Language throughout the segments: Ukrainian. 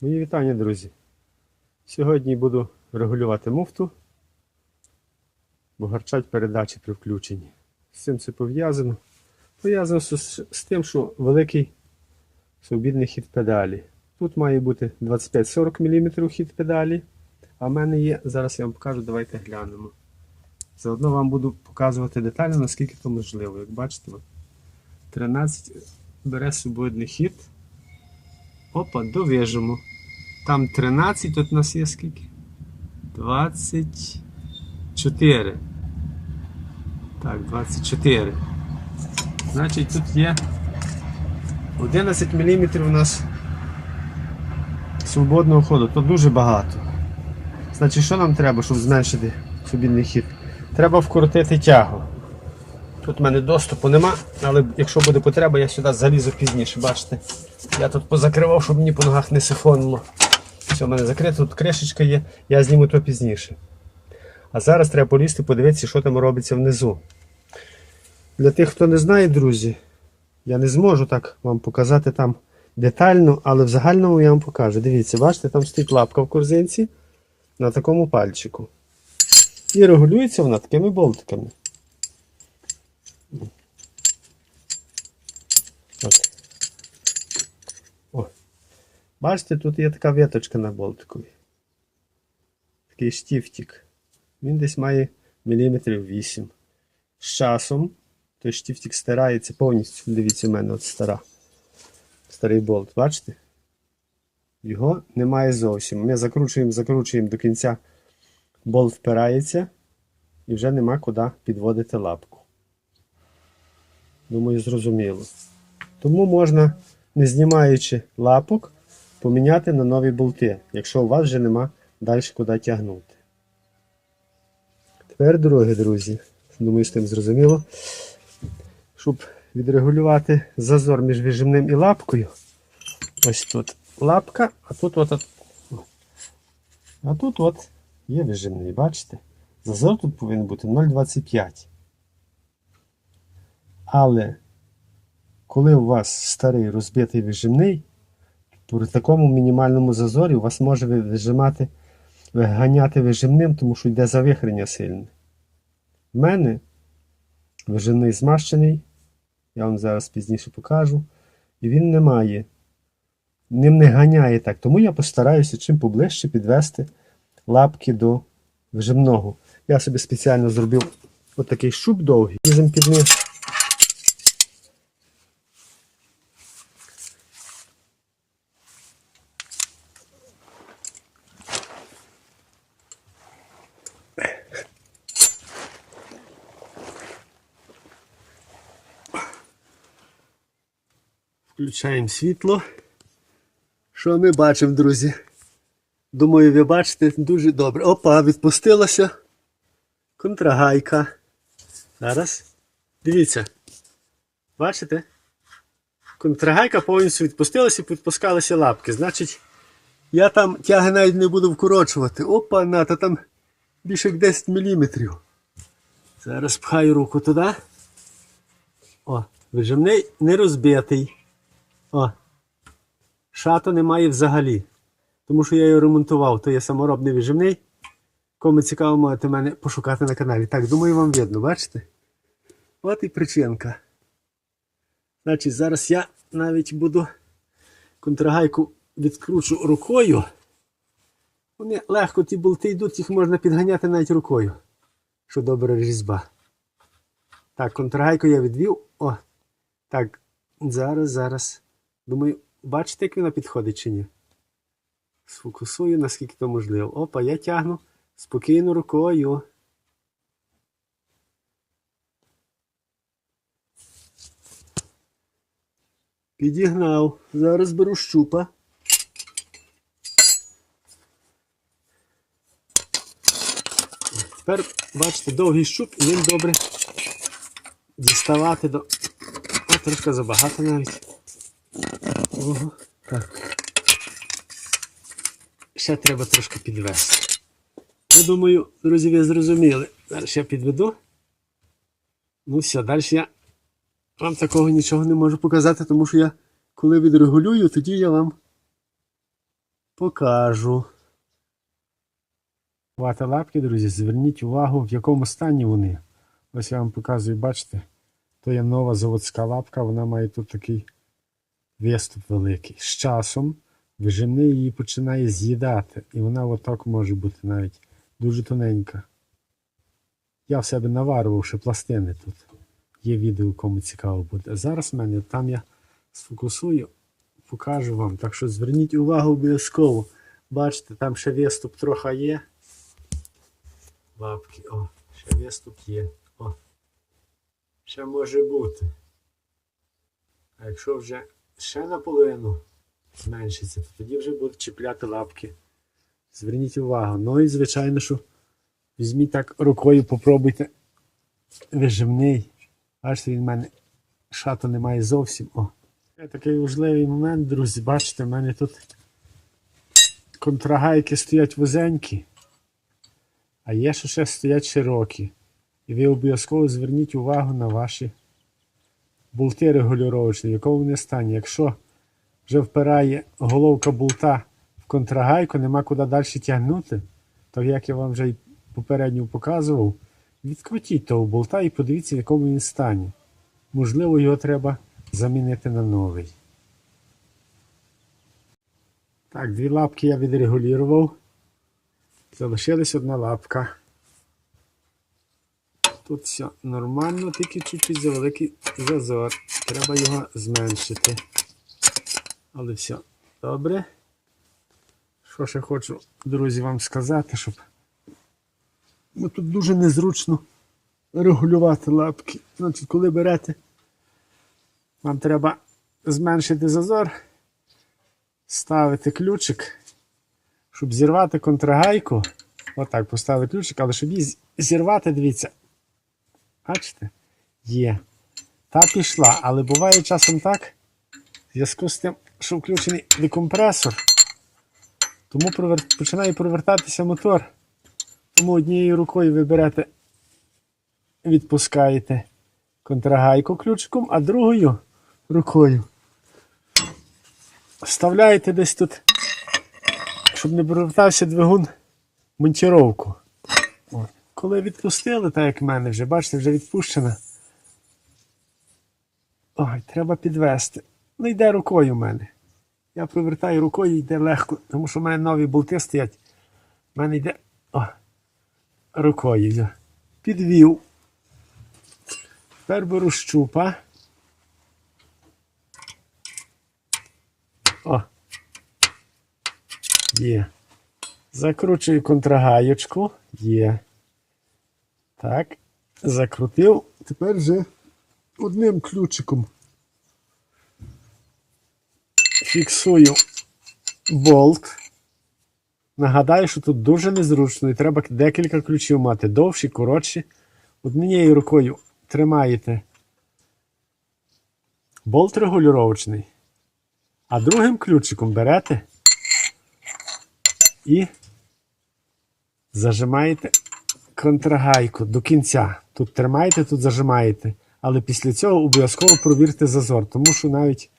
Мої вітання, друзі. Сьогодні буду регулювати муфту, бо гарчать передачі при включенні. З цим це пов'язано. Пов'язано з, тим, що великий свобідний хід педалі. Тут має бути 25-40 мм хід педалі, а в мене є, зараз я вам покажу, давайте глянемо. Заодно вам буду показувати детально, наскільки це можливо. Як бачите, 13 бере свободний хід. Опа, дов'яжемо. Там 13, тут у нас є скільки? 24. Так, 24. Значить, тут є 11 мм у нас свободного ходу. То дуже багато. Значить, що нам треба, щоб зменшити свобідний хід? Треба вкоротити тягу. Тут в мене доступу нема, але якщо буде потреба, я сюди залізу пізніше. Бачите? Я тут позакривав, щоб мені по ногах не сифонило. Все, в мене закрито, тут кришечка є, я зніму то пізніше. А зараз треба полізти, подивитися, що там робиться внизу. Для тих, хто не знає, друзі, я не зможу так вам показати там детально, але в загальному я вам покажу. Дивіться, бачите, там стоїть лапка в корзинці на такому пальчику. І регулюється вона такими болтиками. От. О. Бачите, тут є така веточка на болтикові. Такий штифтик. Він десь має міліметрів 8. З часом той штифтик стирається повністю. Дивіться, в мене от стара. Старий болт, бачите? Його немає зовсім. Ми закручуємо, закручуємо до кінця. Болт впирається і вже нема куди підводити лапку. Думаю, зрозуміло. Тому можна, не знімаючи лапок, поміняти на нові болти, якщо у вас вже нема далі куди тягнути. Тепер друге, друзі. Думаю, з тим зрозуміло. Щоб відрегулювати зазор між вижимним і лапкою. Ось тут лапка, а тут от. А тут от є вижимний, бачите? Зазор тут повинен бути 0,25. Але коли у вас старий розбитий вижимний, при такому мінімальному зазорі у вас може вижимати, виганяти вижимним, тому що йде завихрення сильне. В мене вижимний змащений, я вам зараз пізніше покажу, і він не має, ним не ганяє так. Тому я постараюся чим поближче підвести лапки до вижимного. Я собі спеціально зробив отакий щуп довгий, лізем під низ. Включаємо світло. Що ми бачимо, друзі? Думаю, ви бачите дуже добре. Опа, відпустилася контрагайка. Зараз. Дивіться. Бачите? Контрагайка повністю відпустилася і підпускалися лапки. Значить, я там тяги навіть не буду вкорочувати. Опа, на, та там більше як 10 мм. Зараз пхаю руку туди. О, вижимний не розбитий. О. Шату немає взагалі. Тому що я його ремонтував, то є саморобний вижимний. Кому цікаво, можете мене пошукати на каналі. Так, думаю, вам видно, бачите? От і причинка. Значить, зараз я навіть буду контрагайку відкручу рукою. Вони легко ті болти йдуть, їх можна підганяти навіть рукою. Що добра різьба. Так, контрагайку я відвів. О. Так, зараз, зараз. Думаю, бачите, як вона підходить чи ні? Сфокусую, наскільки то можливо. Опа, я тягну спокійно рукою. Підігнав. Зараз беру щупа. Тепер, бачите, довгий щуп, і він добре діставати до. О, трошки забагато навіть. Ого, так. Ще треба трошки підвести. Я думаю, друзі, ви зрозуміли. Зараз я підведу. Ну все, далі я вам такого нічого не можу показати, тому що я коли відрегулюю, тоді я вам покажу. Хвати лапки, друзі, зверніть увагу, в якому стані вони. Ось я вам показую, бачите, то є нова заводська лапка, вона має тут такий виступ великий. З часом вижимний її починає з'їдати, і вона отак може бути навіть дуже тоненька. Я в себе наварував ще пластини тут. Є відео, кому цікаво буде. А зараз в мене там я сфокусую, покажу вам. Так що зверніть увагу обов'язково. Бачите, там ще виступ трохи є. Лапки, о, ще виступ є. О. Ще може бути. А якщо вже ще наполовину зменшиться, то тоді вже будуть чіпляти лапки. Зверніть увагу. Ну і звичайно, що візьміть так рукою, попробуйте вижимний. Бачите, він в мене шату немає зовсім. О. Це такий важливий момент, друзі. Бачите, в мене тут контрагайки стоять вузенькі, а є, що ще стоять широкі. І ви обов'язково зверніть увагу на ваші болти регулювачні, в якому вони стані. Якщо вже впирає головка болта в контрагайку, нема куди далі тягнути, то як я вам вже й попередньо показував, відкрутіть того болта і подивіться, в якому він стані. Можливо, його треба замінити на новий. Так, дві лапки я відрегулював. Залишилась одна лапка. Тут все нормально, тільки чуть-чуть завеликий зазор. Треба його зменшити. Але все добре. Що ще хочу, друзі, вам сказати, щоб бо тут дуже незручно регулювати лапки. Значить, коли берете, вам треба зменшити зазор, ставити ключик, щоб зірвати контрагайку. Отак поставили ключик, але щоб її зірвати, дивіться. Бачите? Є. Та пішла, але буває часом так, в зв'язку з тим, що включений декомпресор, тому починає провертатися мотор. Тому однією рукою ви берете, відпускаєте контрагайку ключиком, а другою рукою вставляєте десь тут, щоб не провертався двигун монтіровку. Коли відпустили, так як в мене вже, бачите, вже відпущена. Ой, треба підвести. Ну йде рукою в мене. Я провертаю рукою, йде легко, тому що в мене нові болти стоять. В мене йде о, рукою. я Підвів. Тепер беру щупа. О. Є. Закручую контрагаєчку. Є. Так. Закрутив. Тепер вже одним ключиком фіксую болт. Нагадаю, що тут дуже незручно і треба декілька ключів мати. Довші, коротші. Однією рукою тримаєте болт регулювачний, а другим ключиком берете і зажимаєте контрагайку до кінця. Тут тримаєте, тут зажимаєте. Але після цього обов'язково провірте зазор, тому що навіть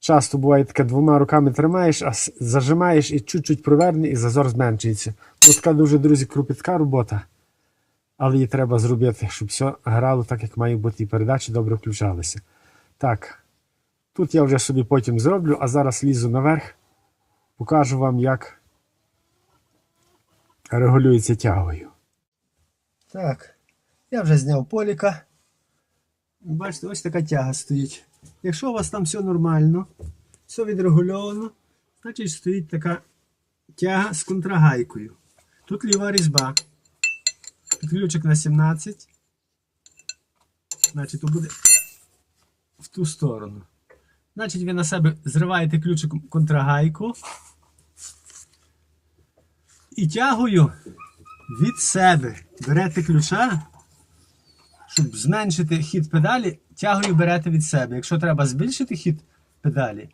часто буває таке двома руками тримаєш, а зажимаєш і чуть-чуть проверне, і зазор зменшується. Ось така дуже, друзі, кропітка робота. Але її треба зробити, щоб все грало так, як має бути, і передачі добре включалися. Так, тут я вже собі потім зроблю, а зараз лізу наверх, покажу вам, як регулюється тягою. Так, я вже зняв поліка. Бачите, ось така тяга стоїть. Якщо у вас там все нормально, все відрегульовано, значить стоїть така тяга з контрагайкою. Тут ліва різьба. Ключик на 17. Значить, то буде в ту сторону. Значить, ви на себе зриваєте ключиком контрагайку і тягою від себе берете ключа, щоб зменшити хід педалі, тягою берете від себе. Якщо треба збільшити хід педалі,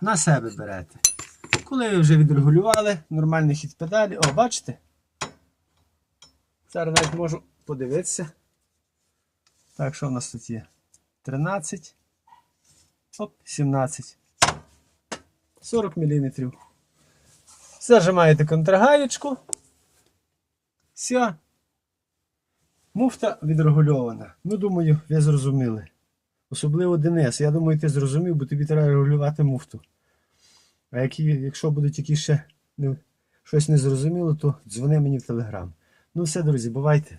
на себе берете. Коли ви вже відрегулювали нормальний хід педалі, о, бачите? Зараз навіть можу подивитися. Так, що в нас тут є? 13. Оп, 17. 40 мм. Зажимаєте контргаєчку. Вся. Муфта відрегульована. Ну, думаю, ви зрозуміли. Особливо Денис. Я думаю, ти зрозумів, бо тобі треба регулювати муфту. А які, якщо будуть якісь ще не, щось незрозуміло, то дзвони мені в телеграм. Ну все, друзі, бувайте.